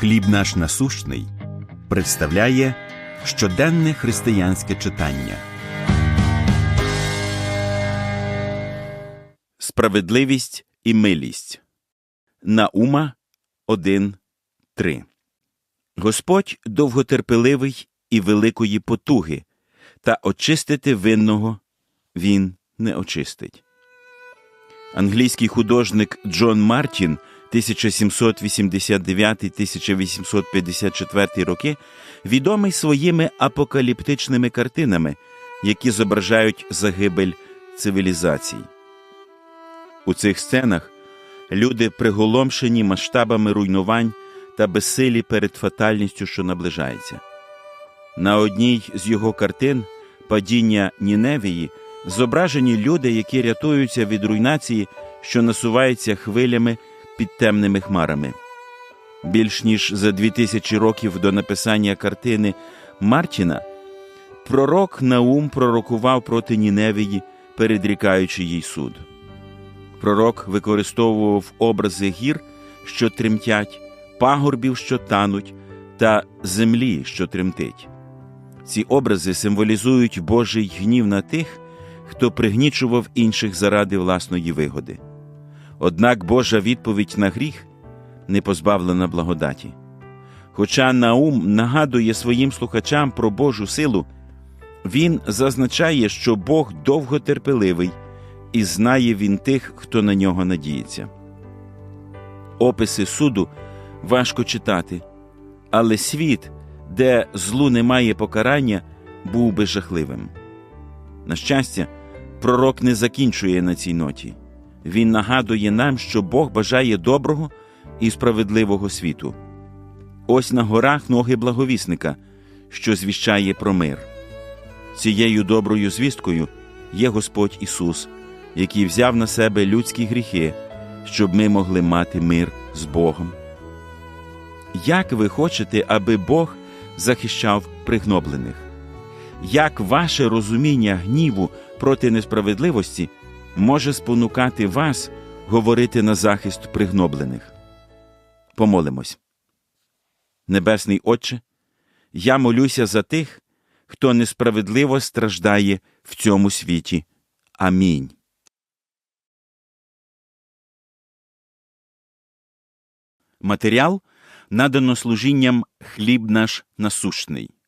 Хліб наш насущний представляє щоденне християнське читання. Справедливість і милість. Наума 1.3 Господь довготерпеливий і великої потуги, та очистити винного він не очистить. Англійський художник Джон Мартін 1789-1854 роки відомий своїми апокаліптичними картинами, які зображають загибель цивілізацій. У цих сценах люди приголомшені масштабами руйнувань та безсилі перед фатальністю, що наближається. На одній з його картин падіння Ніневії зображені люди, які рятуються від руйнації, що насувається хвилями під темними хмарами. Більш ніж за дві тисячі років до написання картини Мартіна, пророк Наум пророкував проти Ніневії, передрікаючи їй суд. Пророк використовував образи гір, що тремтять, пагорбів, що тануть, та землі, що тремтить. Ці образи символізують Божий гнів на тих, хто пригнічував інших заради власної вигоди. Однак Божа відповідь на гріх не позбавлена благодаті. Хоча Наум нагадує своїм слухачам про Божу силу, він зазначає, що Бог довготерпеливий і знає він тих, хто на нього надіється. Описи суду важко читати, але світ, де злу немає покарання, був би жахливим. На щастя, пророк не закінчує на цій ноті. Він нагадує нам, що Бог бажає доброго і справедливого світу. Ось на горах ноги благовісника, що звіщає про мир. Цією доброю звісткою є Господь Ісус, який взяв на себе людські гріхи, щоб ми могли мати мир з Богом. Як ви хочете, аби Бог захищав пригноблених? Як ваше розуміння гніву проти несправедливості може спонукати вас говорити на захист пригноблених? Помолимось. Небесний Отче, я молюся за тих, хто несправедливо страждає в цьому світі. Амінь. Матеріал надано служінням хліб наш насущний.